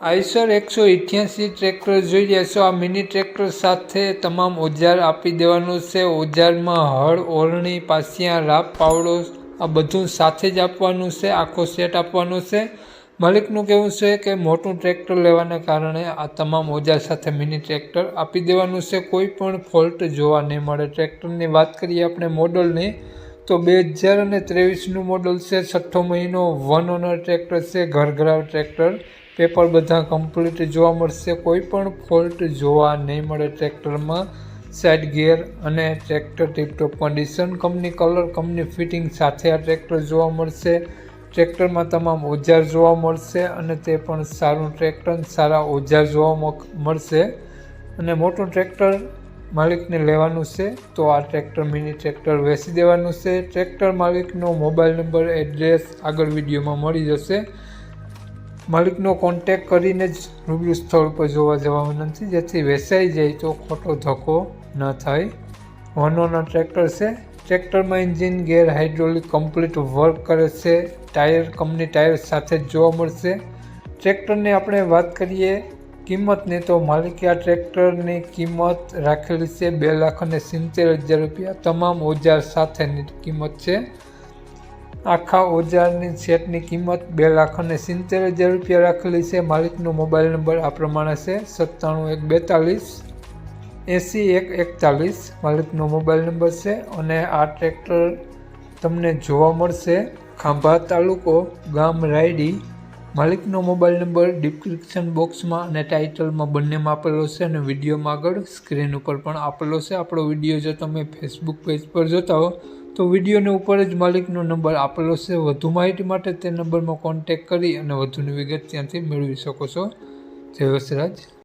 Eicher એકસો ઇઠ્યાસી tractor જોઈ રહ્યા આ મિની ટ્રેક્ટર સાથે તમામ ઓજાર આપી દેવાનું છે. ઓજારમાં હળ, ઓરણી, પાસિયા, રાપ, પાવડો, આ બધું સાથે જ આપવાનું છે. આખો સેટ આપવાનો છે. માલિકનું કહેવું છે કે મોટું ટ્રેક્ટર લેવાના કારણે આ તમામ ઓજાર સાથે મિની ટ્રેક્ટર આપી દેવાનું છે. કોઈ પણ ફોલ્ટ જોવા નહીં મળે. ટ્રેક્ટરની વાત કરીએ આપણે મોડલની, તો બે હજાર અને ત્રેવીસનું મોડલ છે. છઠ્ઠો મહિનો વન ઓનર ટ્રેક્ટર છે. ઘરઘરાવ ટ્રેક્ટર. પેપર બધા કમ્પ્લીટ જોવા મળશે. કોઈ પણ ફોલ્ટ જોવા નહીં મળે ટ્રેક્ટરમાં સાઇડ ગિયર અને tractor tiptop condition company colour company fitting સાથે આ ટ્રેક્ટર જોવા મળશે. ટ્રેક્ટરમાં તમામ ઓજાર જોવા મળશે અને તે પણ સારું ટ્રેક્ટર સારા ઓજાર જોવા મળશે. અને મોટું ટ્રેક્ટર માલિકને લેવાનું છે તો આ ટ્રેક્ટર મિની ટ્રેક્ટર વેચી દેવાનું છે. ટ્રેક્ટર માલિકનો મોબાઈલ નંબર એડ્રેસ આગળ વિડીયોમાં મળી જશે. માલિકનો કોન્ટેક કરીને જ રૂબરૂ સ્થળ પર જોવા જવા વિનંતી, જેથી વેચાઈ જાય તો ખોટો ધક્કો ન થાય. વનોના ટ્રેક્ટર છે. ટ્રેક્ટરમાં engine gear hydraulic complete work કરે છે. ટાયર કંપની ટાયર સાથે જ જોવા મળશે. ટ્રેક્ટરની આપણે વાત કરીએ કિંમતની, તો માલિકે આ ટ્રેક્ટરની કિંમત રાખેલી છે બે લાખ અને સિત્તેર હજાર રૂપિયા. તમામ ઓજાર સાથેની કિંમત છે. આખા ઓજારની સેટની કિંમત બે લાખ અને સિત્તેર હજાર રૂપિયા રાખેલી છે. માલિકનો મોબાઈલ નંબર આ પ્રમાણે છે. સત્તાણું એક બેતાલીસ, એંસી એક એકતાલીસ માલિકનો મોબાઈલ નંબર છે અને આ ટ્રેક્ટર તમને જોવા મળશે. ખાંભા તાલુકો, ગામ રાયડી. માલિકનો મોબાઈલ નંબર ડિસ્ક્રિપ્શન બોક્સમાં અને ટાઇટલમાં બંનેમાં આપેલો છે અને વિડીયોમાં આગળ સ્ક્રીન ઉપર પણ આપેલો છે. આપણો વીડિયો જો તમે ફેસબુક પેજ પર જોતા હો તો વિડીયોની ઉપર જ માલિકનો નંબર આપેલો છે. વધુ માહિતી માટે તે નંબરમાં કોન્ટેક કરી અને વધુની વિગત ત્યાંથી મેળવી શકો છો. જય વસરાજ.